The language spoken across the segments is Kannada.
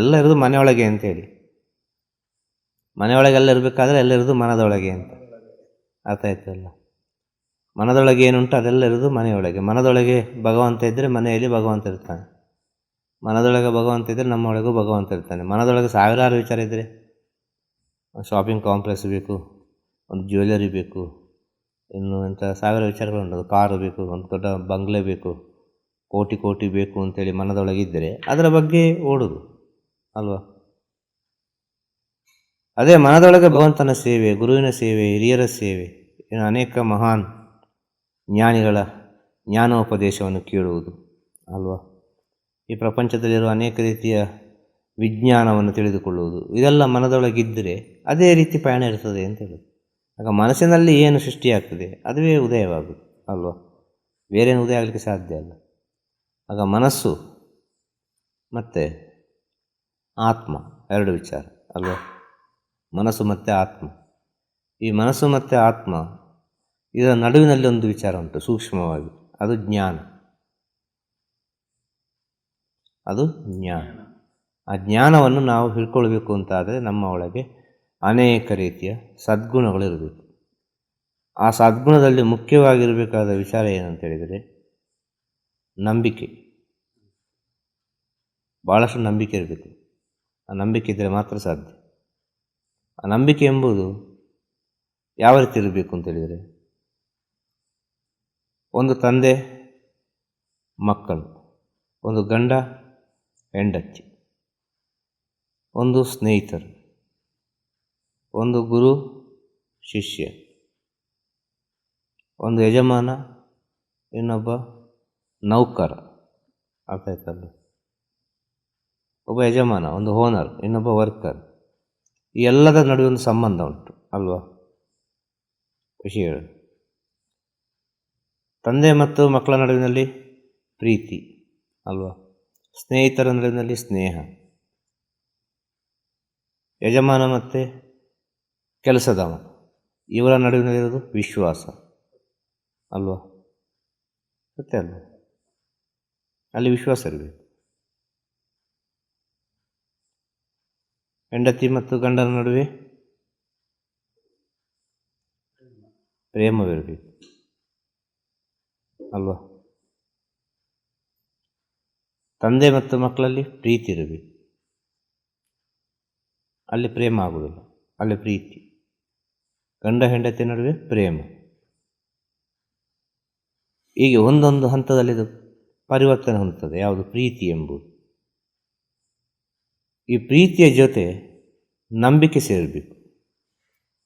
ಎಲ್ಲ ಇರೋದು ಮನೆಯೊಳಗೆ ಅಂತೇಳಿ ಮನೆಯೊಳಗೆಲ್ಲ ಇರಬೇಕಾದ್ರೆ ಎಲ್ಲ ಇರೋದು ಮನದೊಳಗೆ ಅಂತ. ಅರ್ಥ ಆಯ್ತಲ್ಲ ಮನದೊಳಗೆ ಏನುಂಟು ಅದೆಲ್ಲ ಇರೋದು ಮನೆಯೊಳಗೆ. ಮನದೊಳಗೆ ಭಗವಂತ ಇದ್ದರೆ ಮನೆಯಲ್ಲಿ ಭಗವಂತ ಇರ್ತಾನೆ. ಮನದೊಳಗೆ ಭಗವಂತ ಇದ್ದರೆ ನಮ್ಮೊಳಗೂ ಭಗವಂತ ಇರ್ತಾನೆ. ಮನದೊಳಗೆ ಸಾವಿರಾರು ವಿಚಾರ ಇದ್ದರೆ ಶಾಪಿಂಗ್ ಕಾಂಪ್ಲೆಕ್ಸ್ ಬೇಕು, ಒಂದು ಜ್ಯುವೆಲರಿ ಬೇಕು, ಇನ್ನು ಎಂಥ ಸಾವಿರ ವಿಚಾರಗಳುಂಟು ಕಾರು ಬೇಕು, ಒಂದು ದೊಡ್ಡ ಬಂಗ್ಲೆ ಬೇಕು, ಕೋಟಿ ಕೋಟಿ ಬೇಕು ಅಂತೇಳಿ ಮನದೊಳಗಿದ್ದರೆ ಅದರ ಬಗ್ಗೆ ಓಡೋದು. ಅಲ್ವಾ? ಅದೇ ಮನದೊಳಗೆ ಭಗವಂತನ ಸೇವೆ, ಗುರುವಿನ ಸೇವೆ, ಹಿರಿಯರ ಸೇವೆ ಅನೇಕ ಮಹಾನ್ ಜ್ಞಾನಿಗಳ ಜ್ಞಾನೋಪದೇಶವನ್ನು ಕೇಳುವುದು, ಅಲ್ವಾ? ಈ ಪ್ರಪಂಚದಲ್ಲಿರುವ ಅನೇಕ ರೀತಿಯ ವಿಜ್ಞಾನವನ್ನು ತಿಳಿದುಕೊಳ್ಳುವುದು, ಇದೆಲ್ಲ ಮನದೊಳಗಿದ್ದರೆ ಅದೇ ರೀತಿ ಪಯಣ ಇರ್ತದೆ ಅಂತ ಹೇಳೋದು. ಆಗ ಮನಸ್ಸಿನಲ್ಲಿ ಏನು ಸೃಷ್ಟಿಯಾಗ್ತದೆ, ಅದುವೇ ಉದಯವಾಗುವುದು, ಅಲ್ವಾ? ಬೇರೇನು ಉದಯ ಆಗಲಿಕ್ಕೆ ಸಾಧ್ಯ ಅಲ್ಲ. ಆಗ ಮನಸ್ಸು ಮತ್ತು ಆತ್ಮ, ಎರಡು ವಿಚಾರ, ಅಲ್ವಾ? ಮನಸ್ಸು ಮತ್ತು ಆತ್ಮ. ಈ ಮನಸ್ಸು ಮತ್ತು ಆತ್ಮ, ಇದರ ನಡುವಿನಲ್ಲಿ ಒಂದು ವಿಚಾರ ಉಂಟು, ಸೂಕ್ಷ್ಮವಾಗಿ. ಅದು ಜ್ಞಾನ. ಅದು ಜ್ಞಾನ. ಆ ಜ್ಞಾನವನ್ನು ನಾವು ಹಿಡ್ಕೊಳ್ಬೇಕು ಅಂತಾದರೆ ನಮ್ಮ ಒಳಗೆ ಅನೇಕ ರೀತಿಯ ಸದ್ಗುಣಗಳಿರಬೇಕು ಆ ಸದ್ಗುಣದಲ್ಲಿ ಮುಖ್ಯವಾಗಿರಬೇಕಾದ ವಿಚಾರ ಏನಂತ ಹೇಳಿದರೆ, ನಂಬಿಕೆ. ಭಾಳಷ್ಟು ನಂಬಿಕೆ ಇರಬೇಕು. ಆ ನಂಬಿಕೆ ಇದ್ದರೆ ಮಾತ್ರ ಸಾಧ್ಯ. ಆ ನಂಬಿಕೆ ಎಂಬುದು ಯಾವ ರೀತಿ ಇರಬೇಕು ಅಂತ ಹೇಳಿದರೆ, ಒಂದು ತಂದೆ, ಮಕ್ಕಳು, ಒಂದು ಗಂಡ, ಹೆಂಡತಿ, ಒಂದು ಸ್ನೇಹಿತರು, ಒಂದು ಗುರು, ಶಿಷ್ಯ, ಒಂದು ಯಜಮಾನ, ಇನ್ನೊಬ್ಬ ನೌಕರ, ಅರ್ಥ ಆಯ್ತಲ್ಲ ಒಬ್ಬ ಯಜಮಾನ, ಒಂದು ಓನರ್ ಇನ್ನೊಬ್ಬ ವರ್ಕರ್ ಈ ಎಲ್ಲದ ನಡುವೆ ಒಂದು ಸಂಬಂಧ ಉಂಟು, ಅಲ್ವಾ? ಹೇಳೋದು ತಂದೆ ಮತ್ತು ಮಕ್ಕಳ ನಡುವಿನಲ್ಲಿ ಪ್ರೀತಿ, ಅಲ್ವಾ? ಸ್ನೇಹಿತರ ನಡುವಿನಲ್ಲಿ ಸ್ನೇಹ. ಯಜಮಾನ ಮತ್ತು ಕೆಲಸದವ ಇವರ ನಡುವಿನಲ್ಲಿರೋದು ವಿಶ್ವಾಸ, ಅಲ್ವಾ? ಮತ್ತೆ ಅಲ್ವಾ? ಅಲ್ಲಿ ವಿಶ್ವಾಸ ಇರಬೇಕು. ಹೆಂಡತಿ ಮತ್ತು ಗಂಡನ ನಡುವೆ ಪ್ರೇಮವಿರಬೇಕು. ಅಲ್ವಾ? ತಂದೆ ಮತ್ತು ಮಕ್ಕಳಲ್ಲಿ ಪ್ರೀತಿ ಇರಬೇಕು. ಅಲ್ಲಿ ಪ್ರೇಮ ಆಗುವುದಿಲ್ಲ. ಅಲ್ಲಿ ಪ್ರೀತಿ. ಗಂಡ ಹೆಂಡತಿ ನಡುವೆ ಪ್ರೇಮ. ಹೀಗೆ ಒಂದೊಂದು ಹಂತದಲ್ಲಿ ಇದು ಪರಿವರ್ತನೆ ಹೊಂದುತ್ತದೆ. ಯಾವುದು ಪ್ರೀತಿ ಎಂಬುದು. ಈ ಪ್ರೀತಿಯ ಜೊತೆ ನಂಬಿಕೆ ಸೇರಬೇಕು.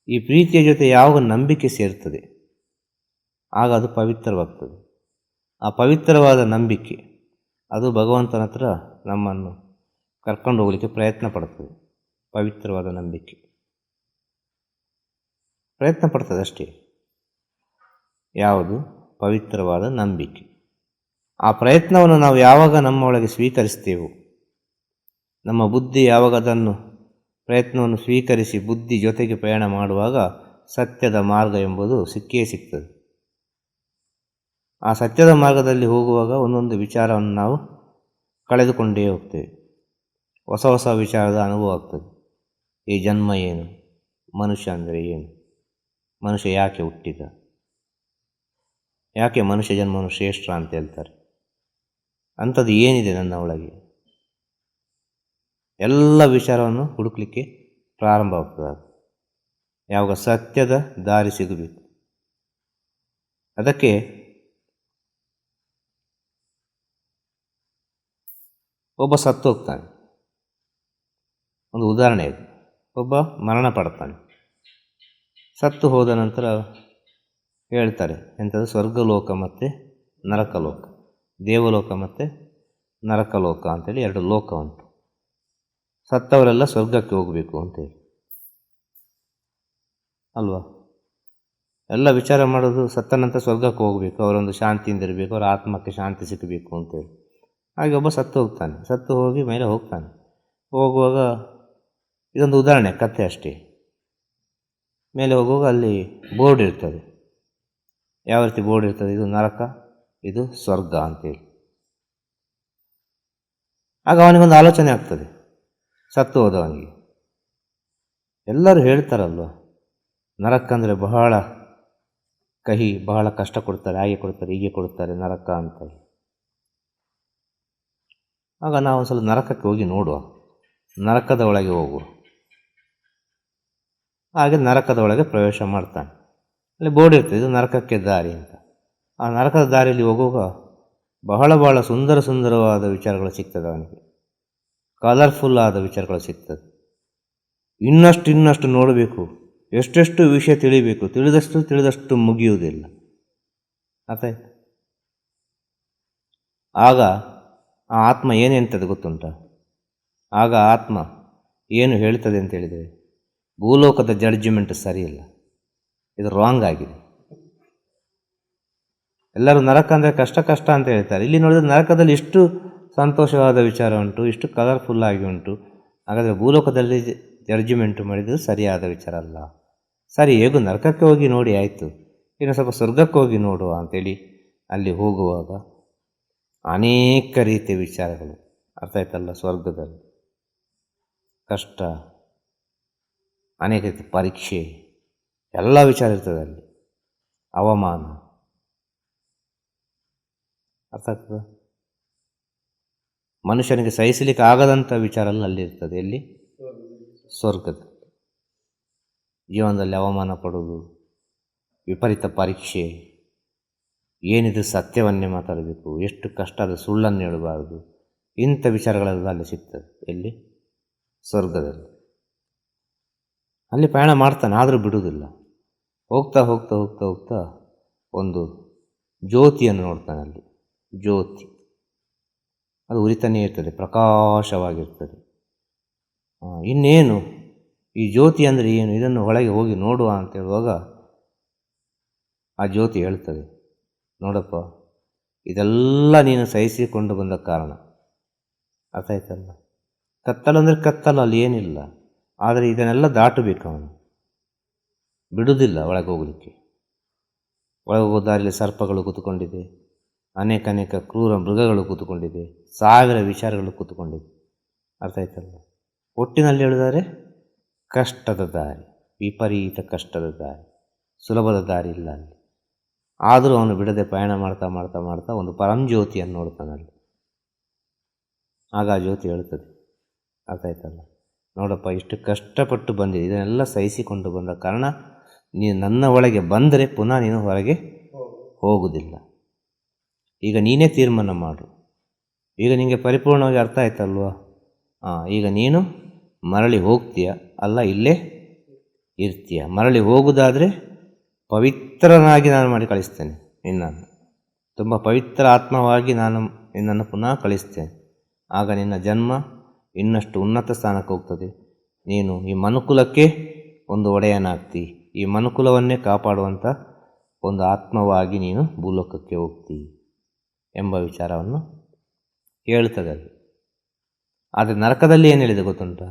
ಈ ಪ್ರೀತಿಯ ಜೊತೆ ಯಾವಾಗ ನಂಬಿಕೆ ಸೇರ್ತದೆ, ಆಗ ಅದು ಪವಿತ್ರವಾಗ್ತದೆ. ಆ ಪವಿತ್ರವಾದ ನಂಬಿಕೆ, ಅದು ಭಗವಂತನ ಹತ್ರ ನಮ್ಮನ್ನು ಕರ್ಕೊಂಡು ಹೋಗಲಿಕ್ಕೆ ಪ್ರಯತ್ನ ಪಡ್ತದೆ. ಪವಿತ್ರವಾದ ನಂಬಿಕೆ. ಪ್ರಯತ್ನ ಪಡ್ತದೆ ಅಷ್ಟೇ. ಯಾವುದು? ಪವಿತ್ರವಾದ ನಂಬಿಕೆ. ಆ ಪ್ರಯತ್ನವನ್ನು ನಾವು ಯಾವಾಗ ನಮ್ಮ ಒಳಗೆ ಸ್ವೀಕರಿಸ್ತೇವೋ ನಮ್ಮ ಬುದ್ಧಿ ಯಾವಾಗ ಅದನ್ನು ಪ್ರಯತ್ನವನ್ನು ಸ್ವೀಕರಿಸಿ ಬುದ್ಧಿ ಜೊತೆಗೆ ಪ್ರಯಾಣ ಮಾಡುವಾಗ ಸತ್ಯದ ಮಾರ್ಗ ಎಂಬುದು ಸಿಕ್ಕೇ ಸಿಗ್ತದೆ. ಆ ಸತ್ಯದ ಮಾರ್ಗದಲ್ಲಿ ಹೋಗುವಾಗ ಒಂದೊಂದು ವಿಚಾರವನ್ನು ನಾವು ಕಳೆದುಕೊಂಡೇ ಹೋಗ್ತೇವೆ. ಹೊಸ ಹೊಸ ವಿಚಾರದ ಅನುಭವ ಆಗ್ತದೆ. ಈ ಜನ್ಮ ಏನು? ಮನುಷ್ಯ ಅಂದರೆ ಏನು? ಮನುಷ್ಯ ಯಾಕೆ ಹುಟ್ಟಿದ? ಯಾಕೆ ಮನುಷ್ಯ ಜನ್ಮವನ್ನು ಶ್ರೇಷ್ಠ ಅಂತ ಹೇಳ್ತಾರೆ? ಅಂಥದ್ದು ಏನಿದೆ ನನ್ನ ಒಳಗೆ? ಎಲ್ಲ ವಿಚಾರವನ್ನು ಹುಡುಕಲಿಕ್ಕೆ ಪ್ರಾರಂಭ ಆಗ್ತದೆ. ಯಾವಾಗ ಸತ್ಯದ ದಾರಿ ಸಿಗಬೇಕು. ಅದಕ್ಕೆ ಒಬ್ಬ ಸತ್ತು ಹೋಗ್ತಾನೆ. ಒಂದು ಉದಾಹರಣೆ ಇದೆ. ಒಬ್ಬ ಮರಣ ಪಡ್ತಾನೆ. ಸತ್ತು ಹೋದ ನಂತರ ಹೇಳ್ತಾರೆ, ಎಂಥದ್ದು? ಸ್ವರ್ಗಲೋಕ ಮತ್ತು ನರಕಲೋಕ. ದೇವಲೋಕ ಮತ್ತು ನರಕಲೋಕ ಅಂತೇಳಿ ಎರಡು ಲೋಕ ಉಂಟು ಸತ್ತವರೆಲ್ಲ ಸ್ವರ್ಗಕ್ಕೆ ಹೋಗಬೇಕು ಅಂತೇಳಿ. ಅಲ್ವಾ? ಎಲ್ಲ ವಿಚಾರ ಮಾಡೋದು ಸತ್ತ ನಂತರ ಸ್ವರ್ಗಕ್ಕೆ ಹೋಗಬೇಕು, ಅವರೊಂದು ಶಾಂತಿಯಿಂದ ಇರಬೇಕು, ಅವರ ಆತ್ಮಕ್ಕೆ ಶಾಂತಿ ಸಿಗಬೇಕು ಅಂತೇಳಿ. ಹಾಗೆ ಒಬ್ಬ ಸತ್ತು ಹೋಗ್ತಾನೆ. ಸತ್ತು ಹೋಗಿ ಮೇಲೆ ಹೋಗ್ತಾನೆ. ಹೋಗುವಾಗ ಇದೊಂದು ಉದಾಹರಣೆ, ಕಥೆ ಅಷ್ಟೇ. ಮೇಲೆ ಹೋಗುವಾಗ ಅಲ್ಲಿ ಬೋರ್ಡ್ ಇರ್ತದೆ. ಯಾವ ರೀತಿ ಬೋರ್ಡ್ ಇರ್ತದೆ? ಇದು ನರಕ, ಇದು ಸ್ವರ್ಗ ಅಂತೇಳಿ. ಆಗ ಅವನಿಗೊಂದು ಆಲೋಚನೆ ಆಗ್ತದೆ. ಸತ್ತು ಹೋದವನಿಗೆ. ಎಲ್ಲರೂ ಹೇಳ್ತಾರಲ್ವ, ನರಕ ಬಹಳ ಕಹಿ, ಬಹಳ ಕಷ್ಟ ಕೊಡ್ತಾರೆ, ಹಾಗೆ ಕೊಡ್ತಾರೆ, ಹೀಗೆ ಕೊಡ್ತಾರೆ, ನರಕ ಅಂತ ಆಗ ನಾವು ಒಂದು ಸಲ ನರಕಕ್ಕೆ ಹೋಗಿ ನೋಡುವ, ನರಕದ ಒಳಗೆ ಹೋಗು ಹಾಗೆ ನರಕದ ಒಳಗೆ ಪ್ರವೇಶ ಮಾಡ್ತಾನೆ. ಅಲ್ಲಿ ಬೋರ್ಡ್ ಇರ್ತದೆ, ಇದು ನರಕಕ್ಕೆ ದಾರಿ ಅಂತ. ಆ ನರಕದ ದಾರಿಯಲ್ಲಿ ಹೋಗುವಾಗ ಬಹಳ ಬಹಳ ಸುಂದರ ಸುಂದರವಾದ ವಿಚಾರಗಳು ಸಿಗ್ತದೆ ಅವನಿಗೆ. ಕಲರ್ಫುಲ್ ಆದ ವಿಚಾರಗಳು ಸಿಗ್ತದೆ. ಇನ್ನಷ್ಟು ಇನ್ನಷ್ಟು ನೋಡಬೇಕು. ಎಷ್ಟೆಷ್ಟು ವಿಷಯ ತಿಳಿಬೇಕು. ತಿಳಿದಷ್ಟು ತಿಳಿದಷ್ಟು ಮುಗಿಯುವುದಿಲ್ಲ. ಆಯ್ತಾಯ್ತು ಆಗ ಆ ಆತ್ಮ ಏನು ಹೇಳ್ತದೆ ಗೊತ್ತುಂಟ? ಆಗ ಆತ್ಮ ಏನು ಹೇಳ್ತದೆ ಅಂತ ಹೇಳಿದರೆ, ಭೂಲೋಕದ ಜಡ್ಜ್ಮೆಂಟ್ ಸರಿಯಿಲ್ಲ. ಇದು ರಾಂಗ್ ಆಗಿದೆ. ಎಲ್ಲರೂ ನರಕ ಅಂದರೆ ಕಷ್ಟ ಕಷ್ಟ ಅಂತ ಹೇಳ್ತಾರೆ. ಇಲ್ಲಿ ನೋಡಿದ್ರೆ ನರಕದಲ್ಲಿ ಇಷ್ಟು ಸಂತೋಷವಾದ ವಿಚಾರ ಉಂಟು, ಇಷ್ಟು ಕಲರ್ಫುಲ್ ಆಗಿ ಉಂಟು. ಹಾಗಾದರೆ ಭೂಲೋಕದಲ್ಲಿ ಜಡ್ಜ್ಮೆಂಟು ಮಾಡಿದ್ದು ಸರಿಯಾದ ವಿಚಾರ ಅಲ್ಲ. ಸರಿ, ಹೇಗೂ ನರಕಕ್ಕೆ ಹೋಗಿ ನೋಡಿ ಆಯಿತು. ಇನ್ನು ಸ್ವಲ್ಪ ಸ್ವರ್ಗಕ್ಕೆ ಹೋಗಿ ನೋಡುವ ಅಂತೇಳಿ ಅಲ್ಲಿ ಹೋಗುವಾಗ ಅನೇಕ ರೀತಿಯ ವಿಚಾರಗಳು. ಅರ್ಥ ಆಯ್ತಲ್ಲ ಸ್ವರ್ಗದಲ್ಲಿ? ಕಷ್ಟ, ಅನೇಕ ರೀತಿ ಪರೀಕ್ಷೆ, ಎಲ್ಲ ವಿಚಾರ ಇರ್ತದೆ ಅಲ್ಲಿ. ಅವಮಾನ. ಅರ್ಥ ಆಗ್ತದ? ಮನುಷ್ಯನಿಗೆ ಸಹಿಸಲಿಕ್ಕೆ ಆಗದಂಥ ವಿಚಾರ ಎಲ್ಲ ಅಲ್ಲಿ ಇರ್ತದೆ ಎಲ್ಲಿ? ಸ್ವರ್ಗದ ಜೀವನದಲ್ಲಿ ಅವಮಾನ ಪಡೋದು ವಿಪರೀತ ಪರೀಕ್ಷೆ ಏನಿದು ಸತ್ಯವನ್ನೇ ಮಾತಾಡಬೇಕು, ಎಷ್ಟು ಕಷ್ಟದ ಸುಳ್ಳನ್ನು ಹೇಳಬಾರದು, ಇಂಥ ವಿಚಾರಗಳೆಲ್ಲ ಅಲ್ಲಿ ಸಿಗ್ತದೆ. ಎಲ್ಲಿ? ಸ್ವರ್ಗದಲ್ಲಿ. ಅಲ್ಲಿ ಪ್ರಯಾಣ ಮಾಡ್ತಾನೆ, ಆದರೂ ಬಿಡುವುದಿಲ್ಲ. ಹೋಗ್ತಾ ಹೋಗ್ತಾ ಹೋಗ್ತಾ ಹೋಗ್ತಾ ಒಂದು ಜ್ಯೋತಿಯನ್ನು ನೋಡ್ತಾನೆ ಅಲ್ಲಿ. ಜ್ಯೋತಿ. ಅದು ಉರಿತಾನೇ ಇರ್ತದೆ, ಪ್ರಕಾಶವಾಗಿರ್ತದೆ. ಇನ್ನೇನು? ಈ ಜ್ಯೋತಿ ಅಂದರೆ ಏನು? ಇದನ್ನು ಒಳಗೆ ಹೋಗಿ ನೋಡುವ ಅಂತ ಹೇಳುವಾಗ ಆ ಜ್ಯೋತಿ ಹೇಳ್ತದೆ, ನೋಡಪ್ಪ, ಇದೆಲ್ಲ ನೀನು ಸಹಿಸಿಕೊಂಡು ಬಂದ ಕಾರಣ. ಅರ್ಥ ಆಯ್ತಲ್ಲ? ಕತ್ತಲು ಅಂದರೆ ಕತ್ತಲು, ಅಲ್ಲಿ ಏನಿಲ್ಲ. ಆದರೆ ಇದನ್ನೆಲ್ಲ ದಾಟಬೇಕು ಅವನು. ಬಿಡುವುದಿಲ್ಲ ಒಳಗೆ ಹೋಗಲಿಕ್ಕೆ. ಒಳಗೆ ಹೋಗೋ ಸರ್ಪಗಳು ಕೂತ್ಕೊಂಡಿದೆ. ಅನೇಕ ಅನೇಕ ಕ್ರೂರ ಮೃಗಗಳು ಕೂತ್ಕೊಂಡಿದೆ ಸಾವಿರ ವಿಚಾರಗಳು ಕೂತ್ಕೊಂಡಿದೆ ಅರ್ಥ ಆಯ್ತಲ್ಲ? ಒಟ್ಟಿನಲ್ಲಿ ಹೇಳಿದರೆ ಕಷ್ಟದ ದಾರಿ ವಿಪರೀತ ಕಷ್ಟದ ದಾರಿ ಸುಲಭದ ದಾರಿ ಇಲ್ಲ ಅಲ್ಲಿ. ಆದರೂ ಅವನು ಬಿಡದೆ ಪ್ರಯಾಣ ಮಾಡ್ತಾ ಮಾಡ್ತಾ ಮಾಡ್ತಾ ಒಂದು ಪರಂಜ್ಯೋತಿಯನ್ನು ನೋಡ್ತಾನೆ ಅಲ್ಲಿ. ಆಗ ಆ ಜ್ಯೋತಿ ಹೇಳ್ತದೆ ಅರ್ಥ ಆಯ್ತಲ್ಲ? ನೋಡಪ್ಪ ಇಷ್ಟು ಕಷ್ಟಪಟ್ಟು ಬಂದಿದೆ. ಇದನ್ನೆಲ್ಲ ಸಹಿಸಿಕೊಂಡು ಬಂದ ಕಾರಣ ನೀನು ನನ್ನ ಒಳಗೆ ಬಂದರೆ ಪುನಃ ನೀನು ಹೊರಗೆ ಹೋಗುವುದಿಲ್ಲ. ಈಗ ನೀನೇ ತೀರ್ಮಾನ ಮಾಡು. ಈಗ ನಿನಗೆ ಪರಿಪೂರ್ಣವಾಗಿ ಅರ್ಥ ಆಯ್ತಲ್ವಾ? ಹಾಂ ಈಗ ನೀನು ಮರಳಿ ಹೋಗ್ತೀಯ? ಅಲ್ಲ, ಇಲ್ಲೇ ಇರ್ತೀಯ. ಮರಳಿ ಹೋಗುವುದಾದರೆ ಪವಿತ್ರನಾಗಿ ನಾನು ಮಾಡಿ ಕಳಿಸ್ತೇನೆ ನಿನ್ನನ್ನು. ತುಂಬ ಪವಿತ್ರ ಆತ್ಮವಾಗಿ ನಾನು ನಿನ್ನನ್ನು ಪುನಃ ಕಳಿಸ್ತೇನೆ. ಆಗ ನಿನ್ನ ಜನ್ಮ ಇನ್ನಷ್ಟು ಉನ್ನತ ಸ್ಥಾನಕ್ಕೆ ಹೋಗ್ತದೆ. ನೀನು ಈ ಮನುಕುಲಕ್ಕೆ ಒಂದು ಒಡೆಯನಾಗ್ತಿ. ಈ ಮನುಕುಲವನ್ನೇ ಕಾಪಾಡುವಂಥ ಒಂದು ಆತ್ಮವಾಗಿ ನೀನು ಭೂಲೋಕಕ್ಕೆ ಹೋಗ್ತಿ. ಎಂಬ ವಿಚಾರವನ್ನು ಹೇಳ್ತದೆ ಅದು. ಆದರೆ ನರಕದಲ್ಲಿ ಏನು ಹೇಳಿದೆ ಗೊತ್ತುಂಟ?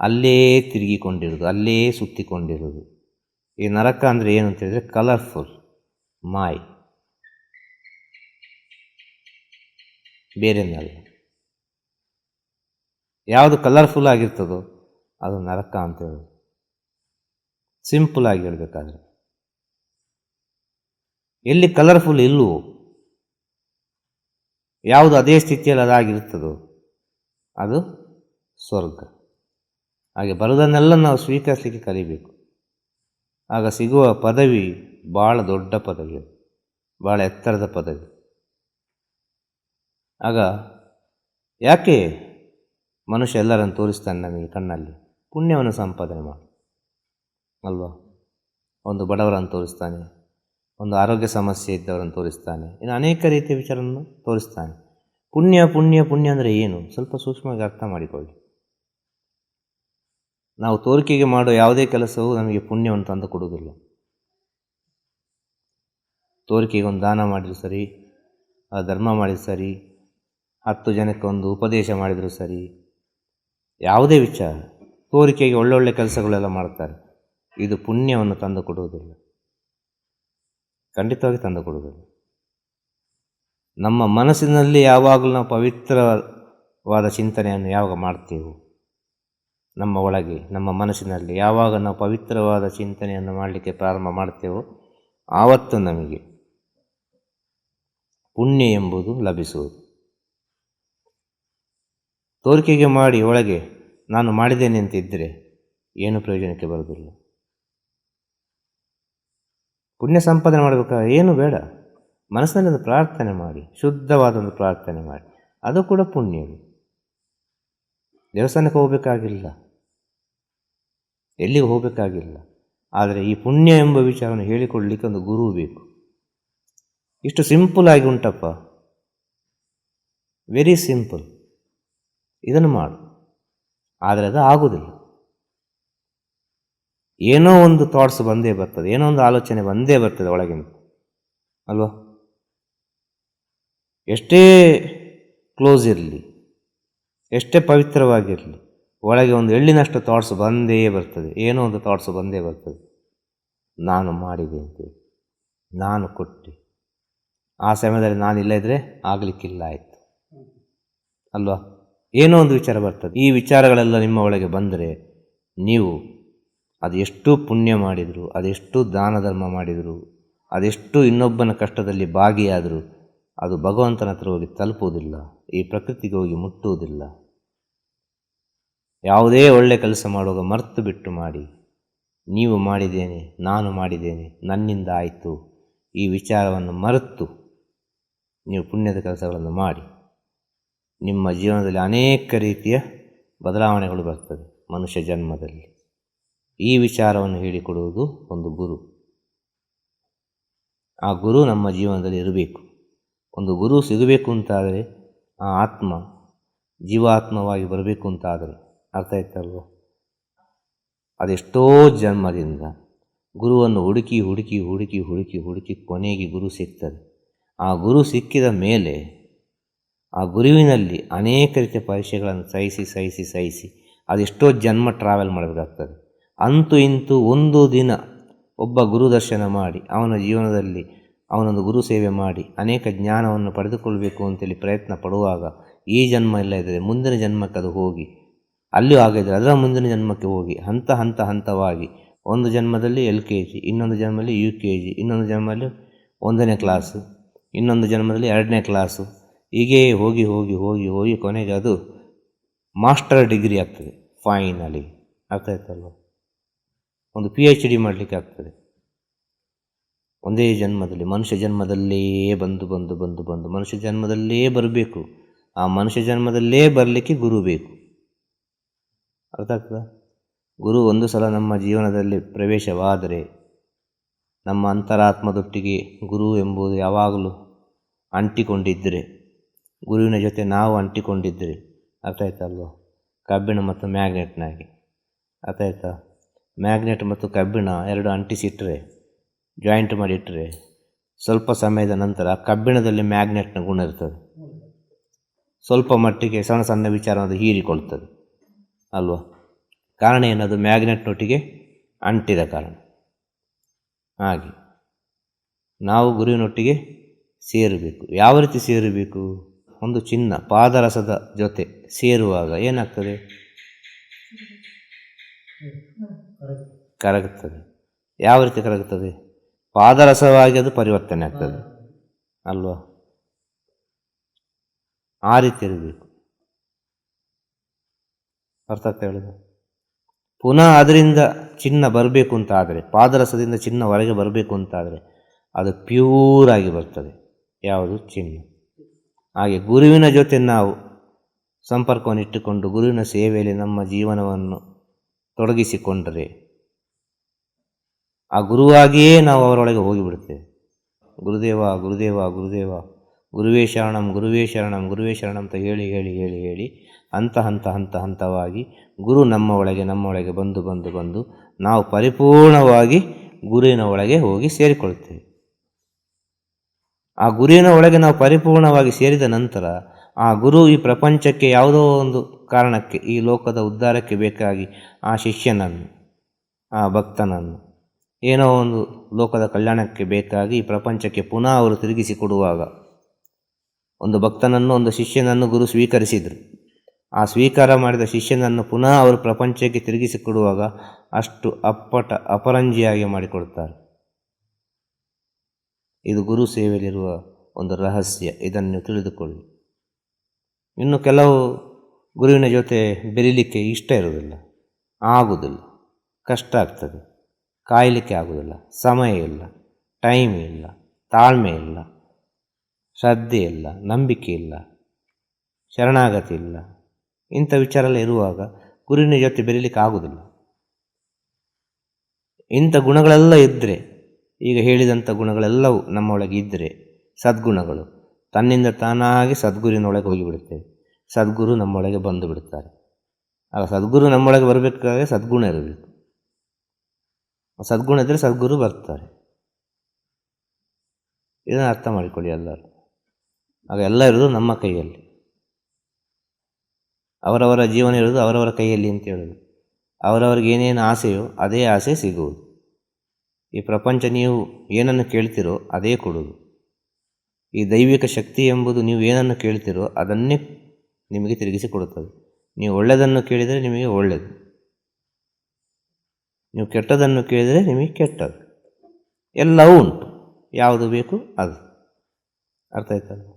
ಅಲ್ಲೇ ತಿರುಗಿಕೊಂಡಿರೋದು ಅಲ್ಲೇ ಸುತ್ತಿಕೊಂಡಿರೋದು ಈ ನರಕ ಅಂದರೆ ಏನು ಅಂತ ಹೇಳಿದರೆ ಕಲರ್ಫುಲ್ ಮಾಯ್. ಬೇರೆನಲ್ಲ. ಯಾವುದು ಕಲರ್ಫುಲ್ ಆಗಿರ್ತದೋ ಅದು ನರಕ ಅಂತ ಹೇಳೋದು. ಸಿಂಪಲ್ ಆಗಿ ಹೇಳಬೇಕಾದ್ರೆ. ಎಲ್ಲಿ ಕಲರ್ಫುಲ್ ಇಲ್ಲವೋ ಯಾವುದು ಅದೇ ಸ್ಥಿತಿಯಲ್ಲಿ ಅದಾಗಿರುತ್ತದೋ ಅದು ಸ್ವರ್ಗ. ಹಾಗೆ ಬರುವುದನ್ನೆಲ್ಲ ನಾವು ಸ್ವೀಕರಿಸಲಿಕ್ಕೆ ಕಲಿಬೇಕು. ಆಗ ಸಿಗುವ ಪದವಿ ಭಾಳ ದೊಡ್ಡ ಪದವಿ ಭಾಳ ಎತ್ತರದ ಪದವಿ. ಆಗ ಯಾಕೆ ಮನುಷ್ಯ ಎಲ್ಲರನ್ನು ತೋರಿಸ್ತಾನೆ ನಮಗೆ ಕಣ್ಣಲ್ಲಿ? ಪುಣ್ಯವನ್ನು ಸಂಪಾದನೆ ಮಾಡಿ. ಅಲ್ವಾ? ಒಂದು ಬಡವರನ್ನು ತೋರಿಸ್ತಾನೆ. ಒಂದು ಆರೋಗ್ಯ ಸಮಸ್ಯೆ ಇದ್ದವರನ್ನು ತೋರಿಸ್ತಾನೆ. ಇನ್ನು ಅನೇಕ ರೀತಿಯ ವಿಚಾರವನ್ನು ತೋರಿಸ್ತಾನೆ. ಪುಣ್ಯ ಪುಣ್ಯ ಪುಣ್ಯ ಅಂದರೆ ಏನು? ಸ್ವಲ್ಪ ಸೂಕ್ಷ್ಮವಾಗಿ ಅರ್ಥ ಮಾಡಿಕೊಳ್ಳಿ. ನಾವು ತೋರಿಕೆಗೆ ಮಾಡೋ ಯಾವುದೇ ಕೆಲಸವು ನಮಗೆ ಪುಣ್ಯವನ್ನು ತಂದು ಕೊಡುವುದಿಲ್ಲ. ತೋರಿಕೆಗೆ ಒಂದು ದಾನ ಮಾಡಿದ್ರು ಸರಿ, ಆ ಧರ್ಮ ಮಾಡಿದ್ರು ಸರಿ, ಹತ್ತು ಜನಕ್ಕೆ ಒಂದು ಉಪದೇಶ ಮಾಡಿದರೂ ಸರಿ, ಯಾವುದೇ ವಿಚಾರ. ತೋರಿಕೆಗೆ ಒಳ್ಳೊಳ್ಳೆ ಕೆಲಸಗಳೆಲ್ಲ ಮಾಡ್ತಾರೆ. ಇದು ಪುಣ್ಯವನ್ನು ತಂದು ಕೊಡುವುದಿಲ್ಲ. ಖಂಡಿತವಾಗಿ ತಂದು ಕೊಡುವುದು. ನಮ್ಮ ಮನಸ್ಸಿನಲ್ಲಿ ಯಾವಾಗಲೂ ನಾವು ಪವಿತ್ರವಾದ ಚಿಂತನೆಯನ್ನು ಯಾವಾಗ ಮಾಡ್ತೀವೋ, ನಮ್ಮ ಒಳಗೆ, ನಮ್ಮ ಮನಸ್ಸಿನಲ್ಲಿ ಯಾವಾಗ ನಾವು ಪವಿತ್ರವಾದ ಚಿಂತನೆಯನ್ನು ಮಾಡಲಿಕ್ಕೆ ಪ್ರಾರಂಭ ಮಾಡ್ತೇವೋ, ಆವತ್ತು ನಮಗೆ ಪುಣ್ಯ ಎಂಬುದು ಲಭಿಸುವುದು. ತೋರಿಕೆಗೆ ಮಾಡಿ ಒಳಗೆ ನಾನು ಮಾಡಿದ್ದೇನೆ ಅಂತಿದ್ದರೆ ಏನು ಪ್ರಯೋಜನಕ್ಕೆ ಬರುವುದಿಲ್ಲ. ಪುಣ್ಯ ಸಂಪಾದನೆ ಮಾಡಬೇಕಾದ್ರೆ ಏನು ಬೇಡ. ಮನಸ್ಸಿನಲ್ಲಿ ಒಂದು ಪ್ರಾರ್ಥನೆ ಮಾಡಿ ಶುದ್ಧವಾದ ಒಂದು ಪ್ರಾರ್ಥನೆ ಮಾಡಿ. ಅದು ಕೂಡ ಪುಣ್ಯವೇ ದೇವಸ್ಥಾನಕ್ಕೆ ಹೋಗಬೇಕಾಗಿಲ್ಲ. ಎಲ್ಲಿಗೆ ಹೋಗಬೇಕಾಗಿಲ್ಲ. ಆದರೆ ಈ ಪುಣ್ಯ ಎಂಬ ವಿಚಾರವನ್ನು ಹೇಳಿಕೊಡಲಿಕ್ಕೆ ಒಂದು ಗುರು ಬೇಕು. ಇಷ್ಟು ಸಿಂಪಲ್ ಆಗಿ ಉಂಟಪ್ಪ. ವೆರಿ ಸಿಂಪಲ್ ಇದನ್ನು ಮಾಡು. ಆದರೆ ಅದು ಆಗುವುದಿಲ್ಲ ಏನೋ ಒಂದು ಥಾಟ್ಸ್ ಬಂದೇ ಬರ್ತದೆ, ಏನೋ ಒಂದು ಆಲೋಚನೆ ಬಂದೇ ಬರ್ತದೆ ಒಳಗಿನ ಅಲ್ವಾ? ಎಷ್ಟೇ ಕ್ಲೋಸ್ ಇರಲಿ, ಎಷ್ಟೇ ಪವಿತ್ರವಾಗಿರಲಿ, ಒಳಗೆ ಒಂದು ಎಳ್ಳಿನಷ್ಟು ಥಾಟ್ಸ್ ಬಂದೇ ಬರ್ತದೆ, ಏನೋ ಒಂದು ಥಾಟ್ಸ್ ಬಂದೇ ಬರ್ತದೆ. ನಾನು ಮಾಡಿದೆ ಅಂತೇಳಿ ನಾನು ಕೊಟ್ಟೆ. ಆ ಸಮಯದಲ್ಲಿ ನಾನು ಇಲ್ಲದಿದ್ದರೆ ಆಗಲಿಕ್ಕಿಲ್ಲ ಆಯಿತು. ಅಲ್ವಾ? ಏನೋ ಒಂದು ವಿಚಾರ ಬರ್ತದೆ. ಈ ವಿಚಾರಗಳೆಲ್ಲ ನಿಮ್ಮ ಒಳಗೆ ಬಂದರೆ ನೀವು ಅದೆಷ್ಟು ಪುಣ್ಯ ಮಾಡಿದರು, ಅದೆಷ್ಟು ದಾನ ಧರ್ಮ ಮಾಡಿದರು, ಅದೆಷ್ಟು ಇನ್ನೊಬ್ಬನ ಕಷ್ಟದಲ್ಲಿ ಭಾಗಿಯಾದರೂ, ಅದು ಭಗವಂತನ ಹತ್ರ ಹೋಗಿ ತಲುಪುವುದಿಲ್ಲ, ಈ ಪ್ರಕೃತಿಗೆ ಹೋಗಿ ಮುಟ್ಟುವುದಿಲ್ಲ. ಯಾವುದೇ ಒಳ್ಳೆ ಕೆಲಸ ಮಾಡುವಾಗ ಮರೆತು ಬಿಟ್ಟು ಮಾಡಿ, ನೀವು ಮಾಡಿದ್ದೇನೆ, ನಾನು ಮಾಡಿದ್ದೇನೆ, ನನ್ನಿಂದ ಆಯಿತು, ಈ ವಿಚಾರವನ್ನು ಮರೆತು, ನೀವು ಪುಣ್ಯದ ಕೆಲಸಗಳನ್ನು ಮಾಡಿ. ನಿಮ್ಮ ಜೀವನದಲ್ಲಿ ಅನೇಕ ರೀತಿಯ ಬದಲಾವಣೆಗಳು ಬರ್ತದೆ ಮನುಷ್ಯ ಜನ್ಮದಲ್ಲಿ. ಈ ವಿಚಾರವನ್ನು ಹೇಳಿಕೊಡುವುದು ಒಂದು ಗುರು. ಆ ಗುರು ನಮ್ಮ ಜೀವನದಲ್ಲಿ ಇರಬೇಕು. ಒಂದು ಗುರು ಸಿಗಬೇಕು ಅಂತಾದರೆ ಆ ಆತ್ಮ ಜೀವಾತ್ಮವಾಗಿ ಬರಬೇಕು ಅಂತಾದರೆ ಅರ್ಥ ಆಯ್ತಲ್ವ? ಅದೆಷ್ಟೋ ಜನ್ಮದಿಂದ ಗುರುವನ್ನು ಹುಡುಕಿ ಹುಡುಕಿ ಹುಡುಕಿ ಹುಡುಕಿ ಹುಡುಕಿ ಕೊನೆಗೆ ಗುರು ಸಿಗ್ತದೆ. ಆ ಗುರು ಸಿಕ್ಕಿದ ಮೇಲೆ ಆ ಗುರುವಿನಲ್ಲಿ ಅನೇಕ ರೀತಿಯ ಪರೀಕ್ಷೆಗಳನ್ನು ಸಹಿಸಿ ಸಹಿಸಿ ಸಹಿಸಿ ಅದೆಷ್ಟೋ ಜನ್ಮ ಟ್ರಾವೆಲ್ ಮಾಡಬೇಕಾಗ್ತದೆ. ಅಂತೂ ಇಂತೂ ಒಂದು ದಿನ ಒಬ್ಬ ಗುರು ದರ್ಶನ ಮಾಡಿ, ಅವನ ಜೀವನದಲ್ಲಿ ಅವನೊಂದು ಗುರು ಸೇವೆ ಮಾಡಿ, ಅನೇಕ ಜ್ಞಾನವನ್ನು ಪಡೆದುಕೊಳ್ಬೇಕು ಅಂತೇಳಿ ಪ್ರಯತ್ನ ಪಡುವಾಗ ಈ ಜನ್ಮ ಇಲ್ಲ ಇದ್ದರೆ ಮುಂದಿನ ಜನ್ಮಕ್ಕೆ ಅದು ಹೋಗಿ ಅಲ್ಲಿಯೂ ಆಗಿದ್ದರೆ ಅದರ ಮುಂದಿನ ಜನ್ಮಕ್ಕೆ ಹೋಗಿ, ಹಂತ ಹಂತ ಹಂತವಾಗಿ ಒಂದು ಜನ್ಮದಲ್ಲಿ ಎಲ್ ಕೆ ಜಿ, ಇನ್ನೊಂದು ಜನ್ಮದಲ್ಲಿ ಯು ಕೆ ಜಿ, ಇನ್ನೊಂದು ಜನ್ಮದಲ್ಲಿ ಒಂದನೇ ಕ್ಲಾಸು, ಇನ್ನೊಂದು ಜನ್ಮದಲ್ಲಿ ಎರಡನೇ ಕ್ಲಾಸು. ಹೀಗೆ ಹೋಗಿ ಹೋಗಿ ಹೋಗಿ ಹೋಗಿ ಕೊನೆಗೆ ಅದು ಮಾಸ್ಟರ್ ಡಿಗ್ರಿ ಆಗ್ತದೆ, ಫೈನಲಿ. ಆಯ್ತಲ್ವ ಒಂದು ಪಿ ಎಚ್ ಡಿ ಮಾಡಲಿಕ್ಕೆ ಆಗ್ತದೆ. ಒಂದೇ ಜನ್ಮದಲ್ಲಿ, ಮನುಷ್ಯ ಜನ್ಮದಲ್ಲೇ ಬಂದು ಬಂದು ಬಂದು ಬಂದು ಮನುಷ್ಯ ಜನ್ಮದಲ್ಲೇ ಬರಬೇಕು. ಆ ಮನುಷ್ಯ ಜನ್ಮದಲ್ಲೇ ಬರಲಿಕ್ಕೆ ಗುರು ಬೇಕು. ಅರ್ಥ ಆಗ್ತದ? ಗುರು ಒಂದು ಸಲ ನಮ್ಮ ಜೀವನದಲ್ಲಿ ಪ್ರವೇಶವಾದರೆ ನಮ್ಮ ಅಂತರಾತ್ಮದೊಟ್ಟಿಗೆ ಗುರು ಎಂಬುದು ಯಾವಾಗಲೂ ಅಂಟಿಕೊಂಡಿದ್ದರೆ, ಗುರುವಿನ ಜೊತೆ ನಾವು ಅಂಟಿಕೊಂಡಿದ್ದರೆ, ಅರ್ಥ ಆಯ್ತಲ್ವ ಕಬ್ಬಿಣ ಮತ್ತು ಮ್ಯಾಗ್ನೆಟ್ನಾಗಿ. ಅರ್ಥ ಆಯ್ತಾ? ಮ್ಯಾಗ್ನೆಟ್ ಮತ್ತು ಕಬ್ಬಿಣ ಎರಡು ಅಂಟಿಸಿಟ್ಟರೆ ಜಾಯಿಂಟ್ ಮಾಡಿಟ್ಟರೆ ಸ್ವಲ್ಪ ಸಮಯದ ನಂತರ ಕಬ್ಬಿಣದಲ್ಲಿ ಮ್ಯಾಗ್ನೆಟ್ನ ಗುಣ ಇರ್ತದೆ. ಸ್ವಲ್ಪ ಮಟ್ಟಿಗೆ ಸಣ್ಣ ಸಣ್ಣ ವಿಚಾರವನ್ನು ಹೀರಿಕೊಳ್ತದೆ ಅಲ್ವಾ? ಕಾರಣ ಏನದು? ಮ್ಯಾಗ್ನೆಟ್ನೊಟ್ಟಿಗೆ ಅಂಟಿದ ಕಾರಣ. ಹಾಗೆ. ನಾವು ಗುರುವಿನೊಟ್ಟಿಗೆ ಸೇರಬೇಕು. ಯಾವ ರೀತಿ ಸೇರಬೇಕು? ಒಂದು ಚಿನ್ನ, ಪಾದರಸದ ಜೊತೆ ಸೇರುವಾಗ ಏನಾಗ್ತದೆ? ಕರಗುತ್ತದೆ. ಯಾವ ರೀತಿ ಕರಗುತ್ತದೆ? ಪಾದರಸವಾಗಿ ಅದು ಪರಿವರ್ತನೆ ಆಗ್ತದೆ. ಅಲ್ವಾ? ಆ ರೀತಿ ಇರಬೇಕು. ಅರ್ಥ ಆಗ್ತಾ ಹೇಳೋದು? ಪುನಃ ಅದರಿಂದ ಚಿನ್ನ ಬರಬೇಕು ಅಂತ ಆದರೆ ಪಾದರಸದಿಂದ ಚಿನ್ನ ಹೊರಗೆ ಬರಬೇಕು ಅಂತಾದರೆ, ಅದು ಪ್ಯೂರ್ ಆಗಿ ಬರ್ತದೆ. ಯಾವುದು? ಚಿನ್ನ. ಹಾಗೆ ಗುರುವಿನ ಜೊತೆ ನಾವು ಸಂಪರ್ಕವನ್ನು ಇಟ್ಟುಕೊಂಡು ಗುರುವಿನ ಸೇವೆಯಲ್ಲಿ ನಮ್ಮ ಜೀವನವನ್ನು ತೊಡಗಿಸಿಕೊಂಡರೆ. ಆ ಗುರುವಾಗಿಯೇ ನಾವು ಅವರೊಳಗೆ ಹೋಗಿಬಿಡುತ್ತೇವೆ ಗುರುದೇವ ಗುರುದೇವ ಗುರುದೇವ, ಗುರುವೇ ಶರಣಂ ಗುರುವೇ ಶರಣಂ ಗುರುವೇ ಶರಣಂ ಅಂತ ಹೇಳಿ ಹೇಳಿ ಹೇಳಿ ಹೇಳಿ ಹಂತ ಹಂತ ಹಂತ, ಹಂತವಾಗಿ ಗುರು ನಮ್ಮ ಒಳಗೆ ನಮ್ಮ ಒಳಗೆ ಬಂದು ಬಂದು ಬಂದು ನಾವು ಪರಿಪೂರ್ಣವಾಗಿ ಗುರುವಿನ ಒಳಗೆ ಹೋಗಿ ಸೇರಿಕೊಳ್ತೇವೆ. ಆ ಗುರುವಿನ ಒಳಗೆ ನಾವು ಪರಿಪೂರ್ಣವಾಗಿ ಸೇರಿದ ನಂತರ ಆ ಗುರು ಈ ಪ್ರಪಂಚಕ್ಕೆ ಯಾವುದೋ ಒಂದು ಕಾರಣಕ್ಕೆ ಈ ಲೋಕದ ಉದ್ಧಾರಕ್ಕೆ ಬೇಕಾಗಿ ಆ ಶಿಷ್ಯನನ್ನು, ಆ ಭಕ್ತನನ್ನು, ಏನೋ ಒಂದು ಲೋಕದ ಕಲ್ಯಾಣಕ್ಕೆ ಬೇಕಾಗಿ ಪ್ರಪಂಚಕ್ಕೆ ಪುನಃ ಅವರು ತಿರುಗಿಸಿ ಕೊಡುವಾಗ ಒಂದು ಭಕ್ತನನ್ನು, ಒಂದು ಶಿಷ್ಯನನ್ನು ಗುರು ಸ್ವೀಕರಿಸಿದರು. ಆ ಸ್ವೀಕಾರ ಮಾಡಿದ ಶಿಷ್ಯನನ್ನು ಪುನಃ ಅವರು ಪ್ರಪಂಚಕ್ಕೆ ತಿರುಗಿಸಿಕೊಡುವಾಗ ಅಷ್ಟು ಅಪ್ಪಟ, ಅಪರಂಜಿಯಾಗಿ ಮಾಡಿಕೊಡುತ್ತಾರೆ. ಇದು ಗುರು ಸೇವೆಯಲ್ಲಿರುವ ಒಂದು ರಹಸ್ಯ. ಇದನ್ನು ತಿಳಿದುಕೊಳ್ಳಿ. ಇನ್ನು ಕೆಲವು ಗುರುವಿನ ಜೊತೆ ಬೆರೀಲಿಕ್ಕೆ ಇಷ್ಟ ಇರುವುದಿಲ್ಲ. ಆಗುವುದಿಲ್ಲ. ಕಷ್ಟ ಆಗ್ತದೆ. ಕಾಯಲಿಕ್ಕೆ ಆಗುವುದಿಲ್ಲ. ಸಮಯ ಇಲ್ಲ. ಟೈಮ್ ಇಲ್ಲ. ತಾಳ್ಮೆ ಇಲ್ಲ. ಶ್ರದ್ಧೆ ಇಲ್ಲ. ನಂಬಿಕೆ ಇಲ್ಲ. ಶರಣಾಗತಿ ಇಲ್ಲ. ಇಂಥ ವಿಚಾರ ಎಲ್ಲ ಇರುವಾಗ ಗುರುವಿನ ಜೊತೆ ಬೆರೀಲಿಕ್ಕೆ ಆಗುವುದಿಲ್ಲ. ಇಂಥ ಗುಣಗಳೆಲ್ಲ ಇದ್ದರೆ ಈಗ ಹೇಳಿದಂಥ ಗುಣಗಳೆಲ್ಲವೂ ನಮ್ಮೊಳಗೆ ಇದ್ದರೆ ಸದ್ಗುಣಗಳು, ತನ್ನಿಂದ ತಾನಾಗಿ ಸದ್ಗುರಿನೊಳಗೆ ಹೋಗಿಬಿಡುತ್ತೇವೆ. ಸದ್ಗುರು ನಮ್ಮೊಳಗೆ ಬಂದು ಬಿಡ್ತಾರೆ. ಆಗ ಸದ್ಗುರು ನಮ್ಮೊಳಗೆ ಬರಬೇಕಾದ್ರೆ ಸದ್ಗುಣ ಇರಬೇಕು. ಸದ್ಗುಣ ಇದ್ದರೆ ಸದ್ಗುರು ಬರ್ತಾರೆ. ಇದನ್ನು ಅರ್ಥ ಮಾಡಿಕೊಳ್ಳಿ ಎಲ್ಲರೂ. ಆಗ ಎಲ್ಲ ಇರೋದು ನಮ್ಮ ಕೈಯಲ್ಲಿ. ಅವರವರ ಜೀವನ ಇರೋದು ಅವರವರ ಕೈಯಲ್ಲಿ ಅಂತ ಹೇಳೋದು. ಅವರವ್ರಿಗೆ ಏನೇನು ಆಸೆಯೋ ಅದೇ ಆಸೆ ಸಿಗುವುದು. ಈ ಪ್ರಪಂಚ ನೀವು ಏನನ್ನು ಕೇಳ್ತಿರೋ ಅದೇ ಕೊಡುವುದು. ಈ ದೈವಿಕ ಶಕ್ತಿ ಎಂಬುದು ನೀವು ಏನನ್ನು ಕೇಳ್ತಿರೋ ಅದನ್ನೇ ನಿಮಗೆ ತಿರುಗಿಸಿಕೊಡುತ್ತದೆ ನೀವು ಒಳ್ಳೆಯದನ್ನು ಕೇಳಿದರೆ ನಿಮಗೆ ಒಳ್ಳೆಯದು. ನೀವು ಕೆಟ್ಟದನ್ನು ಕೇಳಿದರೆ ನಿಮಗೆ ಕೆಟ್ಟದ್ದು. ಎಲ್ಲವೂ ಉಂಟು. ಯಾವುದು ಬೇಕು ಅದು. ಅರ್ಥ ಆಯ್ತಲ್ಲ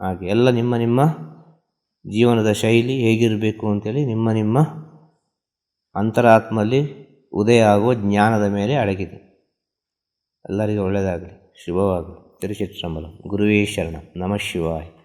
ಹಾಗೆ ಎಲ್ಲ ನಿಮ್ಮ ನಿಮ್ಮ ಜೀವನದ ಶೈಲಿ ಹೇಗಿರಬೇಕು ಅಂತೇಳಿ ನಿಮ್ಮ ನಿಮ್ಮ ಅಂತರಾತ್ಮಲ್ಲಿ ಉದಯ ಆಗುವ ಜ್ಞಾನದ ಮೇಲೆ ಅಡಗಿದೆ. ಎಲ್ಲರಿಗೂ ಒಳ್ಳೆಯದಾಗಲಿ. ಶುಭವಾಗಲಿ. ತಿರುಚಿತ್ರಂಬಲ ಗುರುವೇ ಶರಣ. ನಮಃ ಶಿವಾಯ.